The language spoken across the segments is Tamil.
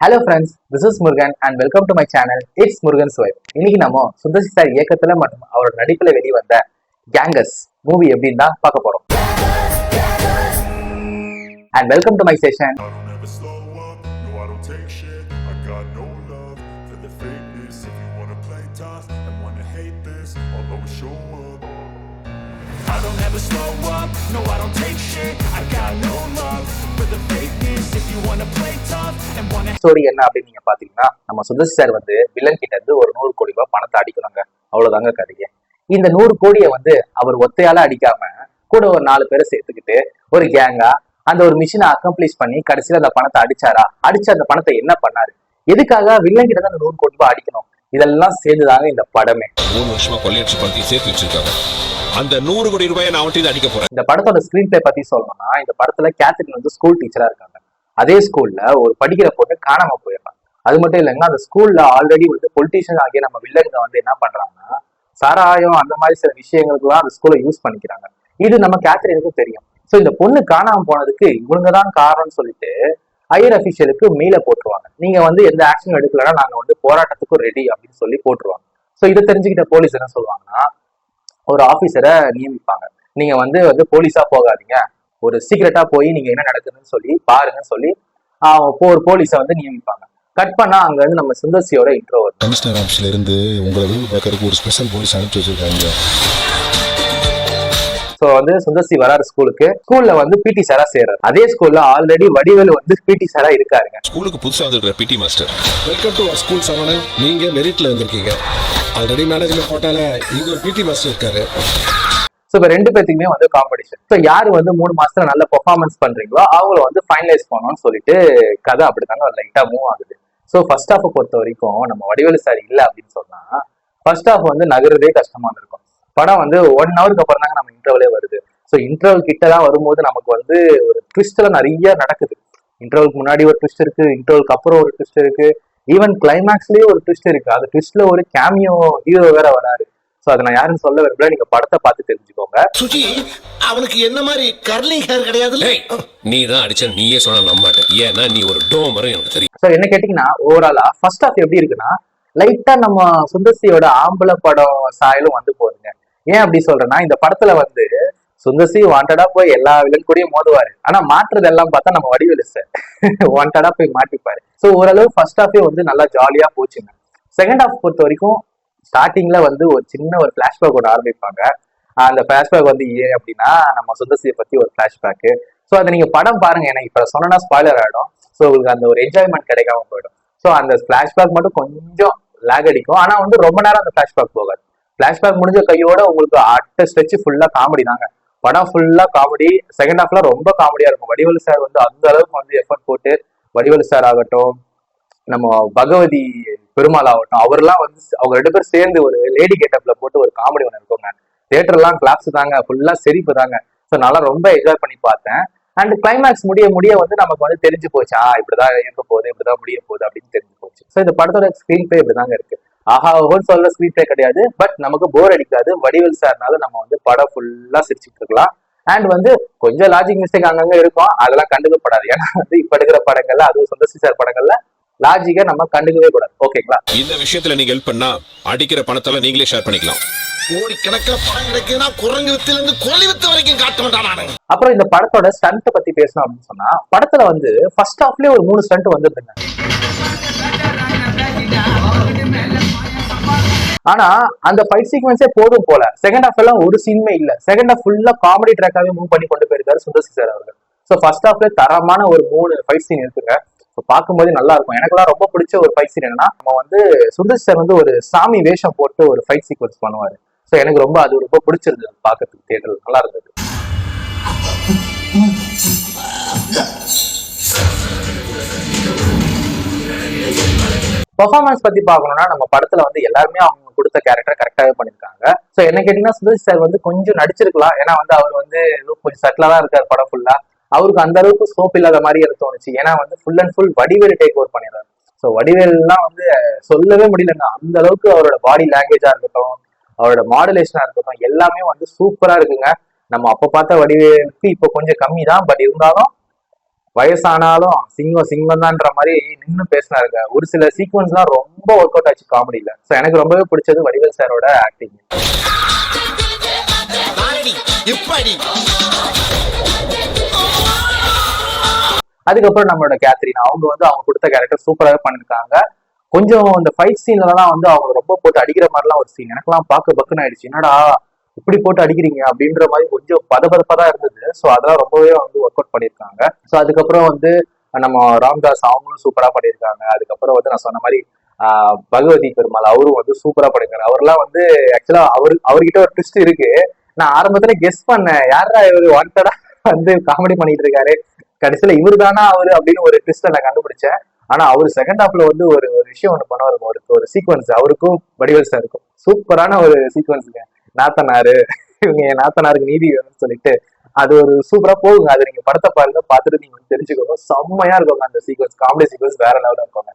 Hello friends this is Murugan and welcome to my channel it's Murugan சுவைப் இன்னைக்கு நம்ம சுந்தர்சி சார் இயக்கத்துல மற்றும் அவரோட நடிப்புல வெளிவந்த கேங்கஸ் மூவி எப்படின்னு தான் பார்க்க போறோம். And welcome to my session I don't ever slow up, no I don't take shit. Story என்ன அப்படின்னு நீங்க பாத்தீங்கன்னா நம்ம சுந்தர்சி சார் வந்து வில்லன் கிட்ட இருந்து ஒரு நூறு கோடி ரூபாய் பணத்தை அடிக்கணுங்க அவ்வளவுதாங்க கதையே. இந்த நூறு கோடியை வந்து அவர் ஒத்தையால அடிக்காம கூட ஒரு நாலு பேரை சேர்த்துக்கிட்டு ஒரு கேங்கா அந்த ஒரு மிஷினை அக்கம்ப்ளீஷ் பண்ணி கடைசியில அந்த பணத்தை அடிச்சாரா? அடிச்ச அந்த பணத்தை என்ன பண்ணாரு? எதுக்காக வில்லன் கிட்ட அந்த நூறு கோடி ரூபாய் அடிக்கணும்? இதெல்லாம் சேர்ந்துதாங்க இந்த படமே. மூணு வருஷமா கொள்ளையடிச்சு பணத்தையும் சேர்த்து வச்சிருக்காங்க. அந்த நூறு கோடி ரூபாயை நான் அவன்கிட்ட அடிக்க போறேன். இந்த படத்தோட ஸ்கிரீன் பிளே பத்தி சொல்லணும்னா இந்த படத்துல கேத்ரின் வந்து ஸ்கூல் டீச்சரா இருக்காங்க. அதே ஸ்கூல்ல ஒரு படிக்கிற பொண்ணு காணாம போயிடலாம் அது மட்டும் இல்லைங்க அந்த ஸ்கூல்ல ஆல்ரெடி வந்து பொலிட்டீஷியன் ஆகிய நம்ம வில்லங்க வந்து என்ன பண்றாங்கன்னா சாராயம் அந்த மாதிரி சில விஷயங்களுக்குலாம் அந்த ஸ்கூலை யூஸ் பண்ணிக்கிறாங்க. இது நம்ம கேத்ரினுக்கும் தெரியும். ஸோ இந்த பொண்ணு காணாம போனதுக்கு இவங்க தான் காரணம்னு சொல்லிட்டு ஹையர் அஃபிஷியலுக்கு மீல போட்டுருவாங்க. நீங்க வந்து எந்த ஆக்ஷன் எடுக்கலன்னா நாங்க வந்து போராட்டத்துக்கும் ரெடி அப்படின்னு சொல்லி போட்டுருவாங்க. ஸோ இதை தெரிஞ்சுக்கிட்ட போலீஸ் என்ன சொல்லுவாங்கன்னா ஒரு ஆபீசரை நியமிப்பாங்க. நீங்க வந்து வந்து போலீஸா போகாதீங்க. ஒரு சீக்கிரட்டா போய் நீங்க என்ன நடக்குதுன்னு சொல்லி பாருங்கன்னு சொல்லி ஒரு போலீஸை வந்து நியமிப்பாங்க. கட் பண்ணா அங்க வந்து நம்ம சுந்தர்சியோட இன்ட்ரோ வரும். கமிஷனர் ஆஃபீஸ்ல இருந்து உங்களை வீடு பார்க்கறதுக்கு ஒரு ஸ்பெஷல் போலீஸ் அனுப்பிச்சு வச்சிருக்காங்க. ஸோ வந்து சுந்தர்சி வராரு ஸ்கூலுக்கு. ஸ்கூல்ல வந்து பிடி சாரா சேர்றாரு அதே ஸ்கூல்ல ஆல்ரெடி வடிவேலு வந்து பிடி சாரா இருக்காருங்க. ஸ்கூலுக்கு புதுசா வந்திருக்கிற PT master welcome to school Saravanan நீங்க மெரிட்ல வந்திருக்கீங்க. ஆல்ரெடி மேனேஜ்மெண்ட் போட்டால இங்க ஒரு பிடி மாஸ்டர் இருக்காரு. ஸோ இப்போ ரெண்டு பேத்துக்குமே வந்து காம்படிஷன் ஸோ யார் வந்து மூணு மாசத்துல நல்ல பெர்ஃபார்மன்ஸ் பண்றீங்களோ அவங்கள வந்து ஃபைனலைஸ் பண்ணணும்னு சொல்லிட்டு கதை அப்படிதாங்க லைட்டா மூவ் ஆகுது. ஸோ ஃபர்ஸ்ட் ஹாஃப் பொறுத்த வரைக்கும் நம்ம வடிவேலு சார் இல்லை அப்படின்னு சொன்னா ஃபர்ஸ்ட் ஹாஃப் வந்து நகருதே கஷ்டமா இருக்கும் படம் வந்து ஒன் ஹவருக்கு அப்புறம் தாங்க நம்ம இன்டர்வலே வருது. ஸோ இன்டர்வல் கிட்ட தான் வரும்போது நமக்கு வந்து ஒரு ட்விஸ்ட்லாம் நிறைய நடக்குது. இன்டர்வலுக்கு முன்னாடி ஒரு ட்விஸ்ட் இருக்கு இன்டர்வலுக்கு அப்புறம் ஒரு ட்விஸ்ட் இருக்கு. ஈவன் கிளைமேக்ஸ்லயே ஒரு ட்விஸ்ட் இருக்கு. அந்த ட்விஸ்ட்ல ஒரு கேமியோ ஹீரோ வேற வராரு. ஸோ அதை நான் யாருன்னு சொல்ல விரும்பல. நீங்க படத்தை பார்த்து தெரிஞ்சுக்கோங்க. சுஜி அவனுக்கு என்ன மாதிரி கர்லிங் ஹேர் கிடையாது நீ தான் அடிச்ச நீயே சொன்ன நம்ப மாட்டேன் ஏன்னா நீ ஒரு டோமரும் எனக்கு தெரியும். ஸோ என்ன கேட்டிங்கன்னா ஓவராலா ஃபர்ஸ்ட் ஹாஃப் எப்படி இருக்குன்னா லைட்டா நம்ம சுந்தர்சியோட ஆம்பளை படம் சாயலும் வந்து போகுதுங்க ஏன் அப்படி சொல்றேன்னா இந்த படத்துல வந்து சுந்தர்சி வாண்டடா போய் எல்லா வில்லன் கூடயும் மோதுவாரு. ஆனா மாற்றுறது எல்லாம் பார்த்தா நம்ம வடிவேலு சார் வாண்டடா போய் மாட்டிப்பாரு. ஸோ ஓரளவு ஃபர்ஸ்ட் ஹாஃபே வந்து நல்லா ஜாலியா போச்சுங்க. செகண்ட் ஹாஃப் பொறுத்த வரைக்கும் ஸ்டார்டிங்ல வந்து ஒரு சின்ன ஒரு பிளாஷ்பேக் ஒன்று ஆரம்பிப்பாங்க. அந்த பிளாஷ்பேக் வந்து ஏன் அப்படின்னா நம்ம சுந்தசியை பத்தி ஒரு ஃபிளாஷ்பேக் ஸோ அதை நீங்க படம் பாருங்க. எனக்கு இப்போ சொன்னா ஸ்பாய்லர் ஆகிடும் ஸோ உங்களுக்கு அந்த ஒரு என்ஜாய்மெண்ட் கிடைக்காம போயிடும். ஸோ அந்த ஃபிளாஷ்பேக் மட்டும் கொஞ்சம் லேக் அடிக்கும். ஆனால் வந்து ரொம்ப நேரம் அந்த ஃபிளாஷ்பேக் போகாது. ஃபிளாஷ்பேக் முடிஞ்ச கையோட உங்களுக்கு அட்ட ஸ்ட்ரெச் ஃபுல்லாக காமெடி தாங்க. படம் ஃபுல்லாக காமெடி செகண்ட் ஹாஃப்ல ரொம்ப காமெடியா இருக்கும். வடிவேலு சார் வந்து அந்த அளவுக்கு வந்து எஃபர்ட் போட்டு வடிவேலு சார் ஆகட்டும் நம்ம பகவதி பெருமாள் ஆகட்டும் அவர்லாம் வந்து அவங்க ரெண்டு பேரும் சேர்ந்து ஒரு லேடி கெட்டப்ல போட்டு ஒரு காமெடி ஒன்று இருக்கோங்க தேட்டர்லாம் கிளாப்ஸ் தாங்க ஃபுல்லா செரிப்பு தாங்க. ஸோ நல்லா ரொம்ப என்ஜாய் பண்ணி பார்த்தேன். அண்ட் கிளைமேக்ஸ் முடிய முடிய வந்து நமக்கு வந்து தெரிஞ்சு போச்சு. ஆ இப்படிதான் இருக்க போகுது இப்படிதான் முடிய போகுது அப்படின்னு தெரிஞ்சு போச்சு. ஸோ இந்த படத்தோட ஸ்க்ரீன் பிளே இப்படிதாங்க இருக்கு. ஆஹா ஒவ்வொரு சொல்ல ஸ்க்ரீன் பிளே கிடையாது. பட் நமக்கு போர் அடிக்காது. வடிவில் சார்னால நம்ம வந்து படம் ஃபுல்லா சிரிச்சுட்டு இருக்கலாம். அண்ட் வந்து கொஞ்சம் லாஜிக் மிஸ்டேக் அங்கங்க இருக்கும். அதெல்லாம் கண்டுக்கப்படாது. ஏன்னா வந்து இப்ப எடுக்கிற படங்கள்ல அதுவும் சந்தோஷி சார் படங்கள்ல லாஜிக்கை நம்ம கண்டுக்கவே கூடாது. ஓகேங்களா இந்த விஷயத்துல நீங்க ஹெல்ப் பண்ணா அடிக்கிற பணத்தெல்லாம் நீங்களே ஷேர் பண்ணிக்கலாம். கோடி கணக்கில் பணம் கிடைக்குதுன்னா குரங்கு வித்துல இருந்து கொல்லி வித்து வரைக்கும் காட்ட அப்புறம் இந்த படத்தோட ஸ்டண்ட் பத்தி பேசணும் அப்படின்னு சொன்னா படத்துல வந்து ஃபர்ஸ்ட் ஹாஃப்லயே ஒரு மூணு ஸ்டண்ட் வந்துருதுங்க ஆனா அந்த ஃபைட் சீக்வன்ஸே போதும் போல. செகண்ட் ஹாஃப் எல்லாம் ஒரு சீனுமே இல்ல. செகண்ட் ஹாஃப் ஃபுல்லா காமெடி ட்ராக்காவே மூவ் பண்ணி கொண்டு போயிருக்காரு சுந்தர்சி சார் அவர்கள். ஸோ ஃபர்ஸ்ட் ஹாஃப்ல தரமான ஒரு மூணு ஃபைட் சீன் இருக்குங்க. இப்போ பார்க்கும்போது நல்லா இருக்கும். எனக்குலாம் ரொம்ப பிடிச்ச ஒரு ஃபைட் சீன் என்னன்னா நம்ம வந்து சுந்தர்சி சார் வந்து ஒரு சாமி வேஷம் போட்டு ஒரு ஃபைட் சீக்வன்ஸ் பண்ணுவார். ஸோ எனக்கு ரொம்ப அது ரொம்ப பிடிச்சிருந்தது பார்க்கறதுக்கு தேட்டர் நல்லா இருந்தது. பெர்ஃபார்மன்ஸ் பத்தி பார்க்கணும்னா நம்ம படத்துல வந்து எல்லாருமே அவங்க கொடுத்த கேரக்டர் கரெக்டாவே பண்ணிருக்காங்க சோ என்ன கேட்டீங்கன்னா சுதர்ஷ் சார் வந்து கொஞ்சம் நடிச்சிருக்கலாம். ஏன்னா வந்து அவர் வந்து கொஞ்சம் சட்டிலா தான் இருக்காரு படம் ஃபுல்லா அவருக்கு அந்த அளவுக்கு ஸ்கோப் இல்லாத மாதிரி எனக்கு தோணுச்சு. ஏன்னா வந்து full and full Vadivel take over பண்ணிடுறாரு. ஸோ வடிவேல்லாம் வந்து சொல்லவே முடியலங்க. அந்த அளவுக்கு அவரோட பாடி லாங்குவேஜா இருக்கட்டும் அவரோட மாடுலேஷனா இருக்கட்டும் எல்லாமே வந்து சூப்பரா இருக்குங்க. நம்ம அப்ப பார்த்த வடிவேலுக்கு இப்போ கொஞ்சம் கம்மி தான் பட் இருந்தாலும் வயசானாலும் சிங்கம் சிங்கம் தான்ற மாதிரி நின்னு பேசினாருங்க. ஒரு சில சீக்வன்ஸ்லாம் ரொம்ப ஒர்க் அவுட் ஆச்சு காமெடியில ஸோ எனக்கு ரொம்பவே பிடிச்சது வடிவேல் சாரோட ஆக்டிங் இப்படி. அதுக்கப்புறம் நம்மளோட கேத்ரின். அவங்க வந்து அவங்க கொடுத்த கேரக்டர் சூப்பராகவே பண்ணிருக்காங்க கொஞ்சம் இந்த ஃபைட் சீன்லலாம் வந்து அவங்க ரொம்ப போட்டு அடிக்கிற மாதிரிலாம் ஒரு சீன் எனக்குலாம் பார்க்க பக்குன்னு ஆயிடுச்சு. என்னடா இப்படி போட்டு அடிக்கிறீங்க? அப்படின்ற மாதிரி கொஞ்சம் பதபதப்பா தான் இருந்தது. ஸோ அதெல்லாம் ரொம்பவே வந்து ஒர்க் அவுட் பண்ணியிருக்காங்க. ஸோ அதுக்கப்புறம் வந்து நம்ம ராம்தாஸ் அவங்களும் சூப்பராக பண்ணியிருக்காங்க. அதுக்கப்புறம் வந்து நான் சொன்ன மாதிரி பகவதி பெருமாள் அவரும் வந்து சூப்பரா பண்ணியிருக்காரு. அவர்லாம் வந்து ஆக்சுவலா அவரு அவர்கிட்ட ஒரு ட்விஸ்ட் இருக்கு. நான் ஆரம்பத்துல கெஸ் பண்ணேன். யாரா இவர்? வாண்டடா வந்து காமெடி பண்ணிட்டு இருக்காரு. கடைசியில இவர் தானா அவரு அப்படின்னு ஒரு ட்விஸ்ட் நான் கண்டுபிடிச்சேன். ஆனா அவர் செகண்ட் ஹாஃப்ல வந்து ஒரு ஒரு விஷயம் ஒண்ணு பண்ணுவாரு ஒரு ஒரு சீக்வன்ஸ் அவருக்கும் வடிவேல் இருக்கும் சூப்பரான ஒரு சீக்வன்ஸுங்க நாத்தனாரு இவங்க என் நாத்தனாருக்கு நீதி வேணும்னு சொல்லிட்டு அது ஒரு சூப்பரா போகுங்க. அது நீங்க படத்தை பாருங்க பார்த்துட்டு நீங்க வந்து தெரிஞ்சுக்கோங்க. செம்மையா இருக்கும் அந்த சீக்வன்ஸ் காமெடி சீக்வன்ஸ் வேற லெவலில் இருக்காங்க.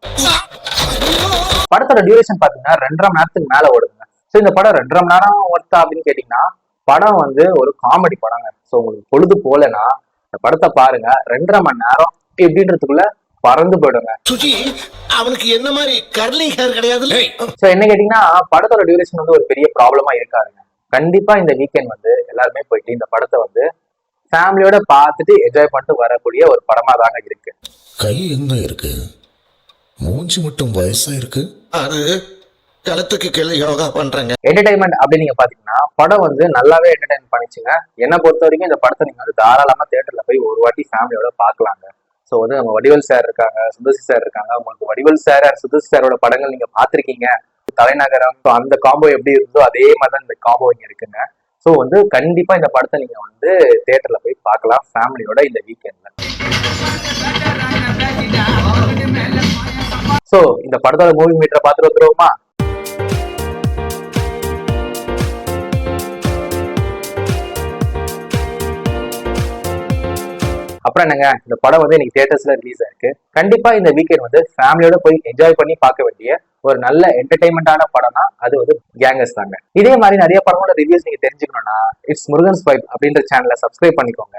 படத்தோட டியூரேஷன் பாத்தீங்கன்னா ரெண்டரை மணி நேரத்துக்கு மேல ஓடுங்க. ஸோ இந்த படம் ரெண்டரை மணி நேரம் ஒர்த்தா அப்படின்னு கேட்டீங்கன்னா படம் வந்து ஒரு காமெடி படங்க. ஸோ உங்களுக்கு பொழுது போலனா இந்த படத்தை பாருங்க. ரெண்டரை மணி நேரம் எப்படின்றதுக்குள்ள பறந்து போயிடுங்க. சுஜி அவனுக்கு என்ன மாதிரி கர்லிங் ஹேர் கிடையாது ஸோ என்ன கேட்டீங்கன்னா படத்தோட டியூரேஷன் வந்து ஒரு பெரிய ப்ராப்ளமா இருக்காருங்க கண்டிப்பா இந்த வீக்கெண்ட் வந்து எல்லாருமே போயிட்டு இந்த படத்தை வந்து ஃபேமிலியோட பார்த்துட்டு என்ஜாய் பண்ணிட்டு வரக்கூடிய ஒரு படமா தாங்க இருக்கு. கை எங்க இருக்கு? மூஞ்சி மட்டும் வயசா இருக்கு? அது களத்துக்கு கீழே யோகா பண்றேங்க. என்டர்டைன்மெண்ட் அப்படின்னு நீங்க பாத்தீங்கன்னா படம் வந்து நல்லாவே என்டர்டைன் பண்ணிச்சுங்க. என்னை பொறுத்த வரைக்கும் இந்த படத்தை நீங்க வந்து தாராளமா தேட்டர்ல போய் ஒரு வாட்டி ஃபேமிலியோட பார்க்கலாங்க ஸோ வந்து நம்ம வடிவல் சார் இருக்காங்க சுதர்சி சார் இருக்காங்க. உங்களுக்கு வடிவல் சார் சுதர்சி சாரோட படங்கள் நீங்க பாத்திருக்கீங்க. தலைநகரம் அந்த காம்போ எப்படி இருந்தோ அதே மாதிரி தான் இந்த காம்போ இங்க இருக்குங்க. ஸோ வந்து கண்டிப்பா இந்த படத்தை நீங்க வந்து தேட்டர்ல போய் பார்க்கலாம் ஃபேமிலியோட இந்த வீக்கெண்ட்ல ஸோ இந்த படத்தோட மூவி மீட்டரை பார்த்துட்டு வந்துருவோமா? அப்புறம் என்னங்க இந்த படம் வந்து இன்னைக்கு தியேட்டர்ஸ்ல ரிலீஸ் ஆயிருக்கு. கண்டிப்பா இந்த வீக்கெண்ட் வந்து ஃபேமிலியோட போய் என்ஜாய் பண்ணி பார்க்க வேண்டிய ஒரு நல்ல என்டர்டைன்மெண்டான படம்னா அது வந்து கேங்கஸ் தாங்க. இதே மாதிரி நிறைய படங்களோட ரிவ்யூஸ் நீங்க தெரிஞ்சுக்கணும்னா இட்ஸ் முருகன்ஸ் பைப் அப்படின்ற சேனலை சப்ஸ்கிரைப் பண்ணிக்கோங்க.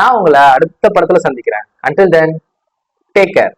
நான் உங்களை அடுத்த படத்துல சந்திக்கிறேன். Until then take care